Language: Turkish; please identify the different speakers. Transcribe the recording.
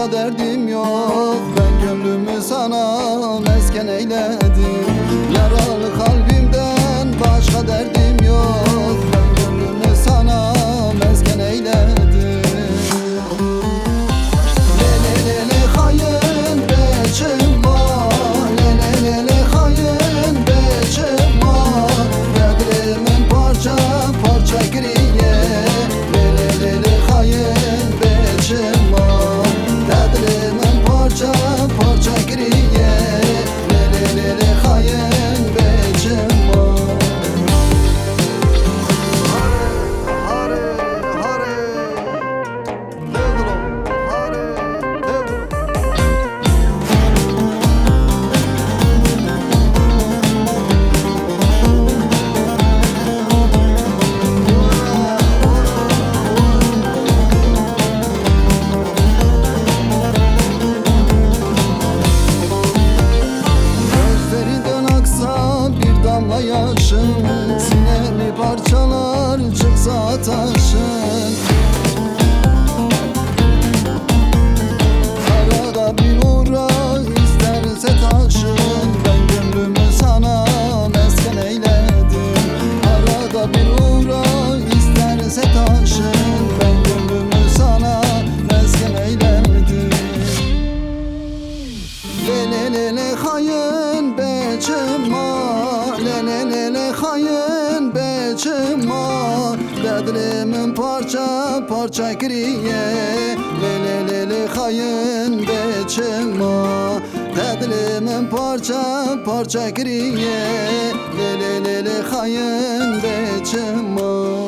Speaker 1: Başka derdim yok. Ben gönlümü sana mesken eyledim. Canım parça parça kriye Lele lele hayın beçemo Kadlimin parça parça kriye Lele lele hayın beçemo